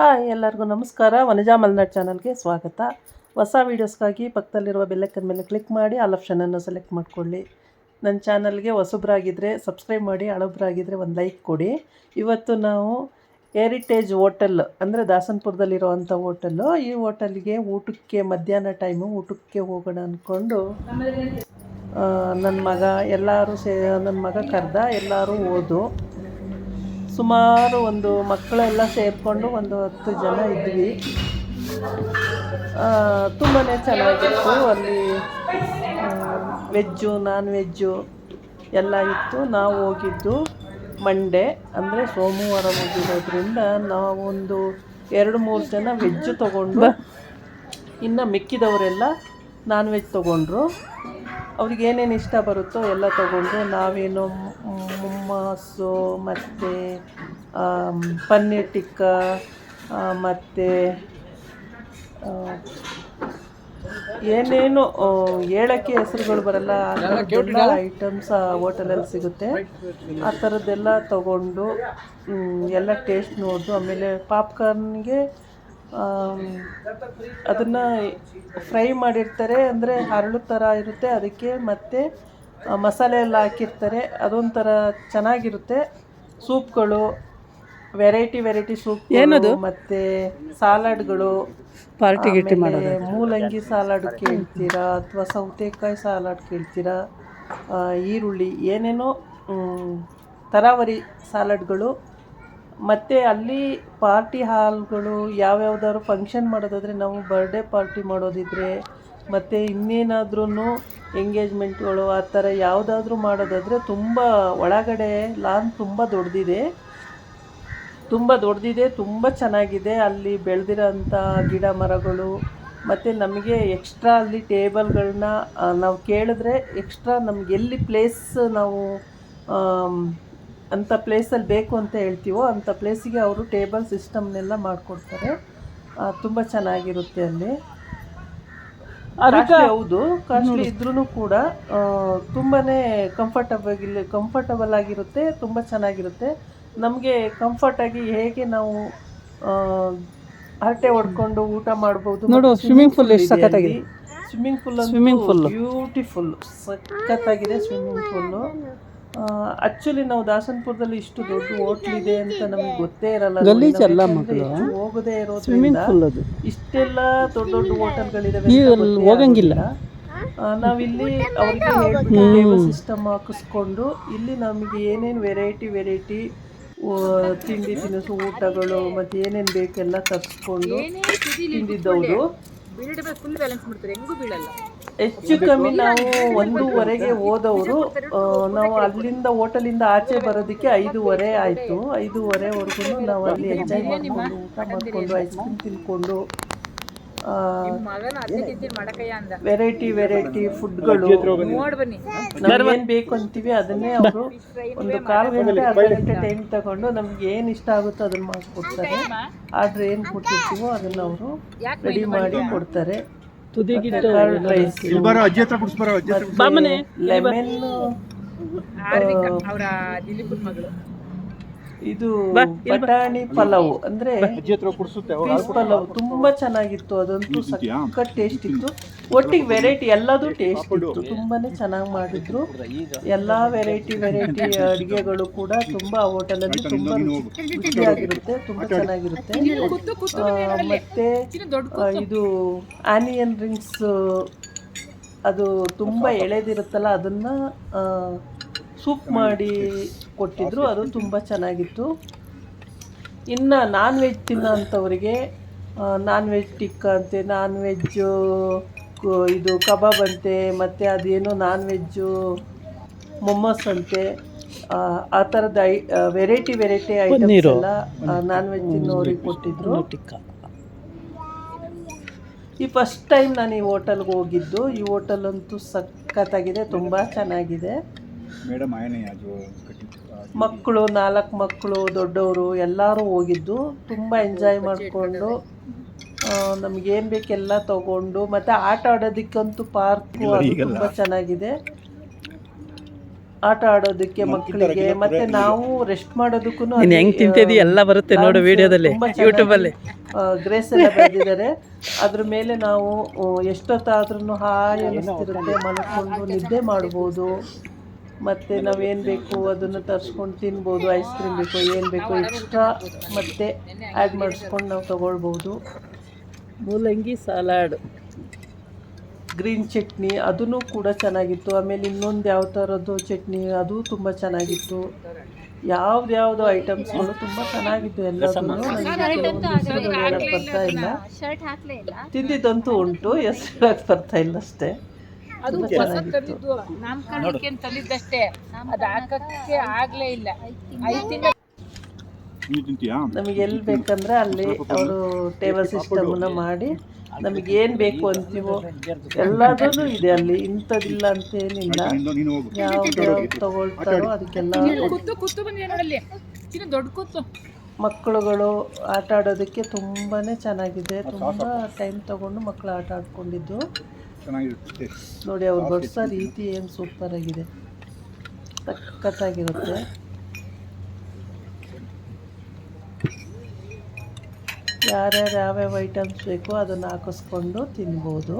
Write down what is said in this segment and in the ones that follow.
Hi ಎಲ್ಲರಿಗೂ ನಮಸ್ಕಾರ. ವನಜಾ ಮಲ್ನಾಡ್ ಚಾನಲ್ಗೆ ಸ್ವಾಗತ. ಹೊಸ ವೀಡಿಯೋಸ್ಗಾಗಿ ಪಕ್ಕದಲ್ಲಿರುವ ಬೆಲ್ಲಕ್ಕನ ಮೇಲೆ ಕ್ಲಿಕ್ ಮಾಡಿ, ಆಲ್ ಆಪ್ಷನನ್ನು ಸೆಲೆಕ್ಟ್ ಮಾಡ್ಕೊಳ್ಳಿ. ನನ್ನ ಚಾನಲ್ಗೆ ಹೊಸಬ್ರಾಗಿದ್ದರೆ ಸಬ್ಸ್ಕ್ರೈಬ್ ಮಾಡಿ ಹಳಬ್ರಾಗಿದ್ದರೆ ಒಂದು ಲೈಕ್ ಕೊಡಿ. ಇವತ್ತು ನಾವು ಹೆರಿಟೇಜ್ ಹೋಟೆಲ್, ಅಂದರೆ ದಾಸನ್ಪುರದಲ್ಲಿರುವಂಥ ಹೋಟೆಲ್ಲು ಈ ಹೋಟೆಲ್ಗೆ ಊಟಕ್ಕೆ, ಮಧ್ಯಾಹ್ನ ಟೈಮು ಊಟಕ್ಕೆ ಹೋಗೋಣ ಅಂದ್ಕೊಂಡು ನನ್ನ ಮಗ, ಎಲ್ಲರೂ ಸೇ ನನ್ನ ಮಗ ಕರೆದ ಎಲ್ಲರೂ ಹೋದು ಸುಮಾರು ಒಂದು ಮಕ್ಕಳೆಲ್ಲ ಸೇರಿಕೊಂಡು ಒಂದು ಹತ್ತು ಜನ ಇದ್ವಿ. ತುಂಬಾ ಚೆನ್ನಾಗಿತ್ತು. ಅಲ್ಲಿ ವೆಜ್ಜು ನಾನ್ ವೆಜ್ಜು ಎಲ್ಲ ಇತ್ತು. ನಾವು ಹೋಗಿದ್ದು ಮಂಡೇ ಅಂದರೆ ಸೋಮವಾರ ಹೋಗಿರೋದ್ರಿಂದ ನಾವೊಂದು ಎರಡು ಮೂರು ಜನ ವೆಜ್ಜು ತೊಗೊಂಡು ಇನ್ನು ಮಿಕ್ಕಿದವರೆಲ್ಲ ನಾನ್ ವೆಜ್ ತೊಗೊಂಡ್ರು. ಅವ್ರಿಗೆ ಏನೇನು ಇಷ್ಟ ಬರುತ್ತೋ ಎಲ್ಲ ತಗೊಂಡು ನಾವೇನು ಮುಮ್ಮಾಸು ಮತ್ತು ಪನ್ನೀರ್ ಟಿಕ್ಕ ಮತ್ತು ಏನೇನು ಹೇಳಕ್ಕೆ ಹೆಸರುಗಳು ಬರಲ್ಲ, ಆ ಐಟಮ್ಸ್ ಹೋಟೆಲಲ್ಲಿ ಸಿಗುತ್ತೆ. ಆ ಥರದ್ದೆಲ್ಲ ತಗೊಂಡು ಎಲ್ಲ ಟೇಸ್ಟ್ ನೋಡಿದು ಆಮೇಲೆ ಪಾಪ್ಕಾರ್ನ್ಗೆ ಅದನ್ನು ಫ್ರೈ ಮಾಡಿರ್ತಾರೆ ಅಂದರೆ ಹರಳು ಥರ ಇರುತ್ತೆ ಅದಕ್ಕೆ ಮತ್ತು ಮಸಾಲೆ ಎಲ್ಲ ಹಾಕಿರ್ತಾರೆ ಅದೊಂಥರ ಚೆನ್ನಾಗಿರುತ್ತೆ. ಸೂಪ್ಗಳು ವೆರೈಟಿ ವೆರೈಟಿ ಸೂಪ್ ಏನದು? ಮತ್ತು ಸಾಲಡ್ಗಳು ಪಾರ್ಟಿ ಗಿಟ್ಟಿ ಮೂಲಂಗಿ ಸಾಲಾಡ್ ಕೇಳ್ತೀರಾ ಅಥವಾ ಸೌತೆಕಾಯಿ ಸಾಲಾಡ್ ಕೇಳ್ತೀರಾ ಈರುಳ್ಳಿ ಏನೇನೋ ತರಾವರಿ ಸಾಲಡ್ಗಳು ಮತ್ತು ಅಲ್ಲಿ ಪಾರ್ಟಿ ಹಾಲ್ಗಳು ಯಾವ್ಯಾವ್ದಾದ್ರು ಫಂಕ್ಷನ್ ಮಾಡೋದಾದರೆ ನಾವು ಬರ್ಡೇ ಪಾರ್ಟಿ ಮಾಡೋದಿದ್ರೆ, ಮತ್ತು ಇನ್ನೇನಾದ್ರೂ ಎಂಗೇಜ್ಮೆಂಟ್ಗಳು ಆ ಥರ ಯಾವುದಾದ್ರೂ ಮಾಡೋದಾದರೆ ತುಂಬ ಒಳಗಡೆ ಲಾನ್ ತುಂಬ ದೊಡ್ಡದಿದೆ ತುಂಬ ದೊಡ್ಡದಿದೆ ತುಂಬ ಚೆನ್ನಾಗಿದೆ. ಅಲ್ಲಿ ಬೆಳೆದಿರೋಂಥ ಗಿಡ ಮರಗಳು, ಮತ್ತು ನಮಗೆ ಎಕ್ಸ್ಟ್ರಾ ಅಲ್ಲಿ ಟೇಬಲ್ಗಳನ್ನ ನಾವು ಕೇಳಿದ್ರೆ ಎಕ್ಸ್ಟ್ರಾ ನಮ್ಗೆ ಎಲ್ಲಿ ಪ್ಲೇಸ್ ನಾವು ಅಂಥ ಪ್ಲೇಸಲ್ಲಿ ಬೇಕು ಅಂತ ಹೇಳ್ತೀವೋ ಅಂಥ ಪ್ಲೇಸಿಗೆ ಅವರು ಟೇಬಲ್ ಸಿಸ್ಟಮ್ನೆಲ್ಲ ಮಾಡಿಕೊಡ್ತಾರೆ. ತುಂಬ ಚೆನ್ನಾಗಿರುತ್ತೆ ಅಲ್ಲಿ. ಕಾಸ್ಟ್ಲಿ ಹೌದು. ಕಾಸ್ಟ್ಲಿ ಇದ್ರೂ ಕೂಡ ತುಂಬಾ ಕಂಫರ್ಟಬಲ್ ಕಂಫರ್ಟಬಲ್ ಆಗಿರುತ್ತೆ ತುಂಬ ಚೆನ್ನಾಗಿರುತ್ತೆ. ನಮಗೆ ಕಂಫರ್ಟಾಗಿ ಹೇಗೆ ನಾವು ಹರಟೆ ಹೊಡ್ಕೊಂಡು ಊಟ ಮಾಡ್ಬೋದು ನೋಡು ಸ್ವಿಮ್ಮಿಂಗ್ ಪೂಲ್ ಎಷ್ಟು ಸಖತ್ತಾಗಿದೆ. Swimming pool swimming pool beautiful ಸಖತ್ತಾಗಿದೆ ಸ್ವಿಮ್ಮಿಂಗ್ ಪೂಲು ಆಕ್ಚುಲಿ ನಾವು ದಾಸನ್ಪುರದಲ್ಲಿ ಇಷ್ಟು ದೊಡ್ಡ ಹೋಟ್ಲ್ ಇದೆ ಅಂತ ನಮಗೆ ಗೊತ್ತೇ ಇರಲ್ಲ. ಹೋಗದೆ ಇರೋದು ಹೋಗದೇ ಇರೋದ್ರಿಂದ ಇಷ್ಟೆಲ್ಲ ದೊಡ್ಡ ದೊಡ್ಡ ಹೋಟೆಲ್ಗಳಿದಾವೆ ಹೋಗಂಗಿಲ್ಲ. ನಾವಿಲ್ಲಿ ಅವರಿಗೆ ಹೇಳ್ಬಿಟ್ಟು ಸಿಸ್ಟಮ್ ಹಾಕಿಸ್ಕೊಂಡು ಇಲ್ಲಿ ನಮಗೆ ಏನೇನು ವೆರೈಟಿ ವೆರೈಟಿ ತಿಂಡಿ ತಿನಿಸು ಊಟಗಳು ಮತ್ತು ಏನೇನು ಬೇಕೆಲ್ಲ ತರಿಸ್ಕೊಂಡು ತಿಂದಿದ್ದವರು. ಹೆಚ್ಚು ಕಮ್ಮಿ ನಾವು ಒಂದೂವರೆಗೆ ಹೋದವರು ನಾವು ಅಲ್ಲಿಂದ ಹೋಟೆಲಿಂದ ಆಚೆ ಬರೋದಕ್ಕೆ ಐದೂವರೆ ಆಯಿತು. ಐದೂವರೆವರೆಗೂ ನಾವು ಅಲ್ಲಿ ಎಂಜಾಯ್ ಮಾಡಿಕೊಂಡು ಊಟ ಮಾಡಿಕೊಂಡು ಐಸ್ ಕ್ರೀಮ್ ತಿನ್ಕೊಂಡು ವೆರೈಟಿ ವೆರೈಟಿ ಫುಡ್ಗಳು ನಮ್ಗೇನು ಬೇಕು ಅಂತೀವಿ, ಅದನ್ನೇ ಅವರು ಒಂದು ಕಾಲು ಗಂಟೆ ಅರ್ಧ ಗಂಟೆ ಟೈಮ್ ತಗೊಂಡು ನಮ್ಗೆ ಏನು ಇಷ್ಟ ಆಗುತ್ತೋ ಅದನ್ನ ಮಾಡಿಕೊಡ್ತಾರೆ. ಆರ್ಡ್ರ್ ಏನು ಕೊಟ್ಟಿರ್ತೀವೋ ಅದನ್ನ ಅವರು ರೆಡಿ ಮಾಡಿ ಕೊಡ್ತಾರೆ. ಕರ್ಡ್ ರೈಸ್ ಬರೋ ಅಜ್ಜಿ ಹತ್ರ ಕುಡಿಸ್ಬರೋ ಅಜ್ಜಿ ಹತ್ರ ಲೆಮನ್ ಆರ್ವಿಕ ಅವರ ದಿಲೀಪನ್ ಮಗಳು. ಇದು ಬಟಾಣಿ ಪಲಾವ್ ಅಂದ್ರೆ ಪಲಾವ್ ತುಂಬಾ ಚೆನ್ನಾಗಿತ್ತು ಅದಂತೂ ಸಖತ್ ಟೇಸ್ಟ್ ಇತ್ತು. ಒಟ್ಟಿಗೆ ವೆರೈಟಿ ಎಲ್ಲದೂ ಟೇಸ್ಟ್ ಇತ್ತು ತುಂಬಾನೇ ಚೆನ್ನಾಗಿ ಮಾಡಿದ್ರು. ಎಲ್ಲಾ ವೆರೈಟಿ ವೆರೈಟಿ ಅಡಿಗೆಗಳು ಕೂಡ ತುಂಬಾ ಹೋಟೆಲಲ್ಲಿ ತುಂಬಾ ರುಚಿಯಾಗಿರುತ್ತೆ ತುಂಬಾ ಚೆನ್ನಾಗಿರುತ್ತೆ. ಮತ್ತೆ ಇದು ಆನಿಯನ್ ರಿಂಗ್ಸ್ ಅದು ತುಂಬಾ ಎಳೆದಿರುತ್ತಲ್ಲ ಅದನ್ನು ಸೂಪ್ ಮಾಡಿ ಕೊಟ್ಟಿದ್ರು ಅದು ತುಂಬ ಚೆನ್ನಾಗಿತ್ತು. ಇನ್ನು ನಾನ್ ವೆಜ್ ತಿನ್ನೋ ಅಂಥವ್ರಿಗೆ ನಾನ್ ವೆಜ್ ಟಿಕ್ಕ ಅಂತೆ ನಾನ್ ವೆಜ್ಜು ಇದು ಕಬಾಬ್ ಅಂತೆ ಮತ್ತು ಅದೇನೋ ನಾನ್ ವೆಜ್ಜು ಮೊಮ್ಮಸ್ ಅಂತೆ ಆ, ಆ ಥರದ ಐ ವೆರೈಟಿ ವೆರೈಟಿ ಐಟಮ್ಸ್ ಎಲ್ಲ ನಾನ್ ವೆಜ್ ತಿನ್ನೋರಿಗೆ ಕೊಟ್ಟಿದ್ರು. ಈ ಫಸ್ಟ್ ಟೈಮ್ ನಾನು ಈ ಹೋಟೆಲ್ಗೆ ಹೋಗಿದ್ದು ಈ ಹೋಟೆಲ್ ಅಂತೂ ಸಖತ್ತಾಗಿದೆ ತುಂಬ ಚೆನ್ನಾಗಿದೆ. ಮೇಡಮ್ ಮಕ್ಕಳು ನಾಲ್ಕು ಮಕ್ಕಳು ದೊಡ್ಡವರು ಎಲ್ಲರೂ ಹೋಗಿದ್ದು. ತುಂಬ ಎಂಜಾಯ್ ಮಾಡಿಕೊಂಡು ನಮಗೇನು ಬೇಕೆಲ್ಲ ತಗೊಂಡು ಮತ್ತು ಆಟ ಆಡೋದಕ್ಕಂತೂ ಪಾರ್ಕು ಅದು ತುಂಬ ಚೆನ್ನಾಗಿದೆ. ಆಟ ಆಡೋದಕ್ಕೆ ಮಕ್ಕಳಿಗೆ ಮತ್ತೆ ನಾವು ರೆಸ್ಟ್ ಮಾಡೋದಕ್ಕೂ ನೀನು ಹೆಂಗ್ ತಿಂತಿದ್ದಿ ಎಲ್ಲ ಬರುತ್ತೆ ನೋಡು ವಿಡಿಯೋದಲ್ಲಿ ಯೂಟ್ಯೂಬಲ್ಲಿ ಗ್ರೇಸ್ ಎಲ್ಲ ಬೆಳೆದಿದ್ದಾರೆ ಅದ್ರ ಮೇಲೆ ನಾವು ಎಷ್ಟೊತ್ತಾದ್ರೂ ಹಾಯ್ ಅನ್ನಿಸ್ತಿರುತ್ತೆ ಮಲ್ಕೊಂಡು ನಿದ್ದೆ ಮಾಡ್ಬೋದು. ಮತ್ತು ನಾವೇನು ಬೇಕು ಅದನ್ನು ತರಿಸ್ಕೊಂಡು ತಿನ್ಬೋದು ಐಸ್ ಕ್ರೀಮ್ ಬೇಕು ಏನು ಬೇಕು ಎಕ್ಸ್ಟ್ರಾ ಮತ್ತೆ ಆ್ಯಡ್ ಮಾಡಿಸ್ಕೊಂಡು ನಾವು ತೊಗೊಳ್ಬೋದು. ಮೂಲಂಗಿ ಸಲಾಡ್ ಗ್ರೀನ್ ಚಟ್ನಿ ಅದೂ ಕೂಡ ಚೆನ್ನಾಗಿತ್ತು. ಆಮೇಲೆ ಇನ್ನೊಂದು ಯಾವ ಥರದ್ದು ಚಟ್ನಿ ಅದು ತುಂಬ ಚೆನ್ನಾಗಿತ್ತು. ಯಾವ್ದ್ಯಾವ್ದು ಐಟಮ್ಸ್ಗಳು ತುಂಬ ಚೆನ್ನಾಗಿತ್ತು ನನಗೆ ಹೇಳಕ್ ಬರ್ತಾ ಇಲ್ಲ. ಶರ್ಟ್ ಹಾಕ್ಲೇ ಇಲ್ಲ. ತಿಂದಿದ್ದಂತೂ ಉಂಟು ಹೆಸರು ಹೇಳಕ್ ಬರ್ತಾ ಇಲ್ಲ ಅಷ್ಟೇ. ಅದು ಹೊಸ ಚೆನ್ನಾಗಿತ್ತು. ತಂದಿದ್ದು ನಾಮಕರಣಕ್ಕೆ ತಂದಿದ್ದಷ್ಟೇ ಅದು ಹಾಕಕ್ಕೆ ಆಗ್ಲೇ ಇಲ್ಲ. ನಮಗೆ ಎಲ್ಲಿ ಬೇಕಂದ್ರೆ ಅಲ್ಲಿ ಅವರು ಟೇಬಲ್ ಸಿಸ್ಟಮನ್ನ ಮಾಡಿ ನಮಗೆ ಏನು ಬೇಕು ಅಂತೀವೋ ಎಲ್ಲದೂ ಇದೆ ಅಲ್ಲಿ. ಇಂಥದಿಲ್ಲ ಅಂತೇನಿಲ್ಲ. ಏನಿಲ್ಲ ನೀನು ಹೋಗು. ಯಾವ್ದು ತಗೊಳ್ತಾರೋ ಅದಕ್ಕೆಲ್ಲ ದೊಡ್ಡ ಕೂತು. ಮಕ್ಕಳುಗಳು ಆಟ ಆಡೋದಕ್ಕೆ ತುಂಬಾ ಚೆನ್ನಾಗಿದೆ. ತುಂಬ ಟೈಮ್ ತಗೊಂಡು ಮಕ್ಕಳು ಆಟ ಆಡ್ಕೊಂಡಿದ್ದು. ಚೆನ್ನಾಗಿರುತ್ತೆ. ನೋಡಿ ಅವ್ರು ಬಡಿಸೋ ರೀತಿ ಏನು ಸೂಪರ್ ಆಗಿದೆ. ಸಖತ್ತಾಗಿರುತ್ತೆ ಯಾರ್ಯಾರು ಯಾವ್ಯಾವ ಐಟಮ್ಸ್ ಬೇಕೋ ಅದನ್ನು ಹಾಕಿಸ್ಕೊಂಡು ತಿನ್ಬೋದು.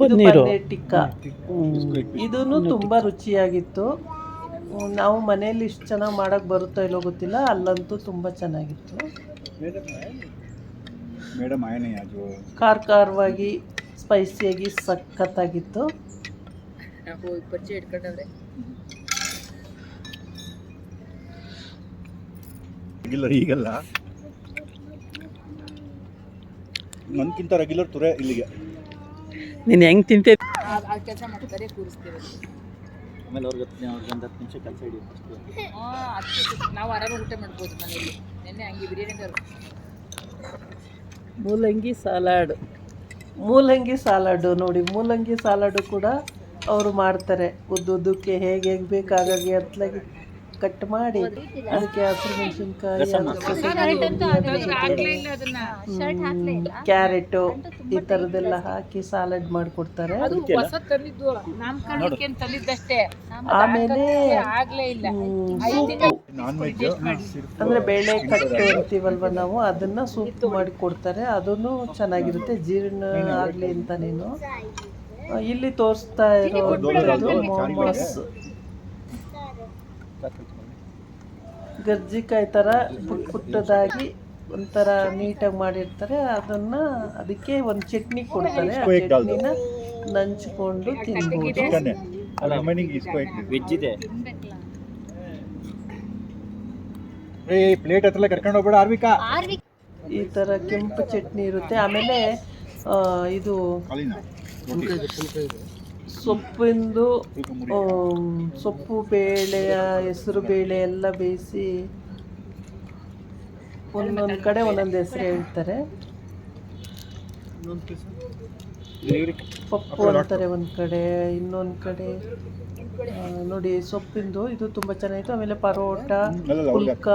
ಪನ್ನೀರ್. ಟಿಕ್ಕಾ. ಇದೂ ತುಂಬ ರುಚಿಯಾಗಿತ್ತು. ನಾವು ಮನೇಲಿ ಇಷ್ಟು ಚೆನ್ನಾಗಿ ಮಾಡೋಕ್ಕೆ ಬರುತ್ತೋ ಇಲ್ಲೋ ಗೊತ್ತಿಲ್ಲ ಅಲ್ಲಂತೂ ತುಂಬ ಚೆನ್ನಾಗಿತ್ತು. ಮೇಡಮ್ ಆಯನೇ ಅದು. ಖಾರ ಖಾರವಾಗಿ ಸ್ಪೈಸಿಯಾಗಿ ಸಖತ್ತಾಗಿತ್ತು. ಪರಿಚಯ ಇಟ್ಕೊಂಡವ್ರೆ. ರೆಗ್ಯುಲರ್ ಈಗಲ್ಲ. ನನ್ಗಿಂತ ರೆಗ್ಯುಲರ್ ತುರೆ ಇಲ್ಲಿಗೆ. ನೀನು ಹೆಂಗೆ ತಿಂತೆ? ಆ ಕೆಲಸ ಮಾಡ್ತಾರೆ ಕೂರಿಸ್ತೀವಿ. ಆಮೇಲೆ ಅವ್ರಿಗೆ ಅವ್ರಿಗೆ ಒಂದು ಹತ್ತು ನಿಮಿಷ ಕೆಲಸ ಹಿಡಿಯುತ್ತೆ ನಾವು ಆರಾಮಾಗಿ ಊಟ ಮಾಡ್ಬೋದು ಮನೆಯಲ್ಲಿ. ನಿನ್ನೆ ಹಂಗೆ ಬಿರಿಯಾನಿ ಮೂಲಂಗಿ ಸಲಾಡ್. ಮೂಲಂಗಿ ಸಾಲಾಡು ನೋಡಿ, ಮೂಲಂಗಿ ಸಾಲಾಡು ಕೂಡ ಅವರು ಮಾಡ್ತಾರೆ. ಉದ್ದುದ್ದಕ್ಕೆ ಹೇಗೆ ಹೇಗೆ ಬೇಕಾಗಿ ಅತ್ಲಾಗಿ ಕಟ್ ಮಾಡಿ ಅದಕ್ಕೆ ಹಸಿರು ಮೆಣಸಿನ್ಕಾಯಿ ಆಗ್ಲೇ ಇಲ್ಲ ಅದನ್ನ. ಕ್ಯಾರೆಟು ಈ ಥರದ್ದೆಲ್ಲ ಹಾಕಿ ಸಾಲಡ್ ಮಾಡಿಕೊಡ್ತಾರೆ. ಅದು ಹೊಸ ತಂದಿದ್ದು ನಾಮಕರಣಕ್ಕೆ ತಂದಿದ್ದಷ್ಟೇ. ಆಮೇಲೆ ಅಂದರೆ ಬೇಳೆ ಕಟ್ಟು ಅಂತೀವಲ್ವ ನಾವು ಅದನ್ನು ಸೂಪ್ ಮಾಡಿ ಕೊಡ್ತಾರೆ. ಅದನ್ನು ಚೆನ್ನಾಗಿರುತ್ತೆ. ಜೀರ್ಣ ಆಗಲಿ ಅಂತ ನೀನು ಇಲ್ಲಿ ತೋರಿಸ್ತಾ ಇರೋ ಮೋಮೋಸ್. ಗರ್ಜಿಕಾಯಿ ಥರ ಪುಟ್ ಪುಟ್ಟದಾಗಿ ಒಂಥರ ನೀಟಾಗಿ ಮಾಡಿರ್ತಾರೆ. ಅದನ್ನು ಅದಕ್ಕೆ ಒಂದು ಚಟ್ನಿ ಕೊಡ್ತಾರೆ. ಆ ಚಟ್ನಿನ ನಂಚ್ಕೊಂಡು ತಿನ್ಬೋದು. ಏ ಪ್ಲೇಟ್ ಹತ್ರ ಕರ್ಕೊಂಡು ಹೋಗ್ಬೇಡ ಆರ್ವಿಕಾ. ಈ ಥರ ಕೆಂಪು ಚಟ್ನಿ ಇರುತ್ತೆ. ಆಮೇಲೆ ಇದು. ಸೊಪ್ಪಿಂದು ಸೊಪ್ಪು ಬೇಳೆಯ, ಹೆಸರು ಬೇಳೆ ಎಲ್ಲ ಬೇಯಿಸಿ ಒಂದೊಂದು ಕಡೆ ಒಂದೊಂದು ಹೆಸರು ಹೇಳ್ತಾರೆ. ಪಪ್ಪು ಅಂತಾರೆ ಒಂದು ಕಡೆ, ಇನ್ನೊಂದು ಕಡೆ. ನೋಡಿ ಸೊಪ್ಪಿಂದು, ಇದು ತುಂಬ ಚೆನ್ನಾಗಿತ್ತು. ಆಮೇಲೆ ಪರೋಟ ಪುಲ್ಕ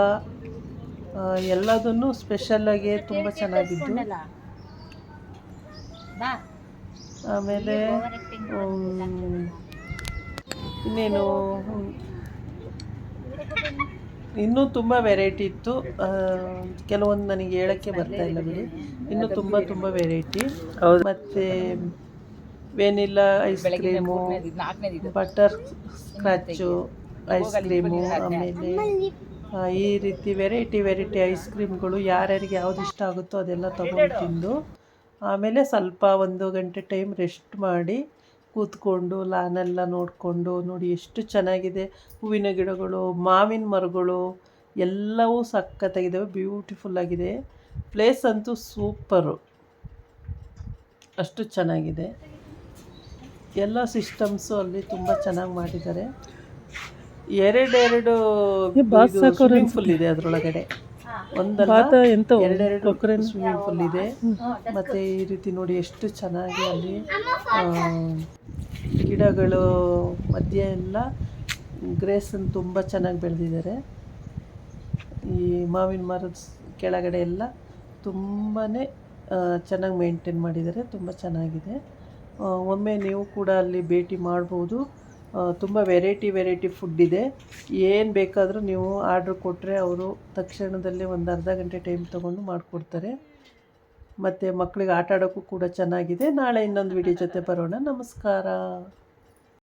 ಎಲ್ಲದನ್ನು ಸ್ಪೆಷಲ್ಲಾಗಿ ತುಂಬ ಚೆನ್ನಾಗಿದ್ದು. ಆಮೇಲೆ ಇನ್ನೇನು? ಇನ್ನೂ ತುಂಬ ವೆರೈಟಿ ಇತ್ತು. ಕೆಲವೊಂದು ನನಗೆ ಹೇಳೋಕ್ಕೆ ಬರ್ತಾ ಇಲ್ಲ ಬಿಡಿ. ಇನ್ನೂ ತುಂಬ ತುಂಬ ವೆರೈಟಿ ಮತ್ತು vanilla ice cream butterscotch ice cream ಆಮೇಲೆ ಈ ರೀತಿ ವೆರೈಟಿ ವೆರೈಟಿ ಐಸ್ ಕ್ರೀಮ್ಗಳು ಯಾರ್ಯಾರಿಗೆ ಯಾವ್ದು ಇಷ್ಟ ಆಗುತ್ತೋ ಅದೆಲ್ಲ ತಗೊಂಡು ತಿಂದು ಆಮೇಲೆ ಸ್ವಲ್ಪ ಒಂದು ಗಂಟೆ ಟೈಮ್ ರೆಸ್ಟ್ ಮಾಡಿ ಕೂತ್ಕೊಂಡು ಲಾನೆಲ್ಲ ನೋಡಿಕೊಂಡು ನೋಡಿ ಎಷ್ಟು ಚೆನ್ನಾಗಿದೆ. ಹೂವಿನ ಗಿಡಗಳು ಮಾವಿನ ಮರಗಳು ಎಲ್ಲವೂ ಸಖತ್ತಾಗಿದ್ದಾವೆ ಬ್ಯೂಟಿಫುಲ್ ಆಗಿದೆ. ಪ್ಲೇಸ್ ಅಂತೂ ಸೂಪರು ಅಷ್ಟು ಚೆನ್ನಾಗಿದೆ. ಎಲ್ಲ ಸಿಸ್ಟಮ್ಸು ಅಲ್ಲಿ ತುಂಬ ಚೆನ್ನಾಗಿ ಮಾಡಿದ್ದಾರೆ. ಎರಡೆರಡು ಸ್ವಿಮ್ಮಿಂಗ್ ಫುಲ್ ಇದೆ ಅದರೊಳಗಡೆ. ಒಂದಲ್ಲ ಎಂತ ಎರಡೆರಡು ಸ್ವಿಮ್ಮಿಂಗ್ ಫುಲ್ ಇದೆ. ಮತ್ತು ಈ ರೀತಿ ನೋಡಿ ಎಷ್ಟು ಚೆನ್ನಾಗಿ ಅಲ್ಲಿ ಗಿಡಗಳು ಮಧ್ಯೆ ಎಲ್ಲ ಗ್ರೇಸನ್ನು ತುಂಬ ಚೆನ್ನಾಗಿ ಬೆಳೆದಿದ್ದಾರೆ. ಈ ಮಾವಿನ ಮರದ ಕೆಳಗಡೆ ಎಲ್ಲ ತುಂಬಾ ಚೆನ್ನಾಗಿ ಮೇಂಟೈನ್ ಮಾಡಿದ್ದಾರೆ. ತುಂಬ ಚೆನ್ನಾಗಿದೆ. ಒಮ್ಮೆ ನೀವು ಕೂಡ ಅಲ್ಲಿ ಭೇಟಿ ಮಾಡ್ಬೋದು. ತುಂಬ ವೆರೈಟಿ ವೆರೈಟಿ ಫುಡ್ ಇದೆ. ಏನು ಬೇಕಾದರೂ ನೀವು ಆರ್ಡ್ರ್ ಕೊಟ್ಟರೆ ಅವರು ತಕ್ಷಣದಲ್ಲೇ ಒಂದು ಅರ್ಧ ಗಂಟೆ ಟೈಮ್ ತೊಗೊಂಡು ಮಾಡಿಕೊಡ್ತಾರೆ. ಮತ್ತು ಮಕ್ಕಳಿಗೆ ಆಟ ಆಡೋಕ್ಕೂ ಕೂಡ ಚೆನ್ನಾಗಿದೆ. ನಾಳೆ ಇನ್ನೊಂದು ವಿಡಿಯೋ ಜೊತೆ ಬರೋಣ. ನಮಸ್ಕಾರ.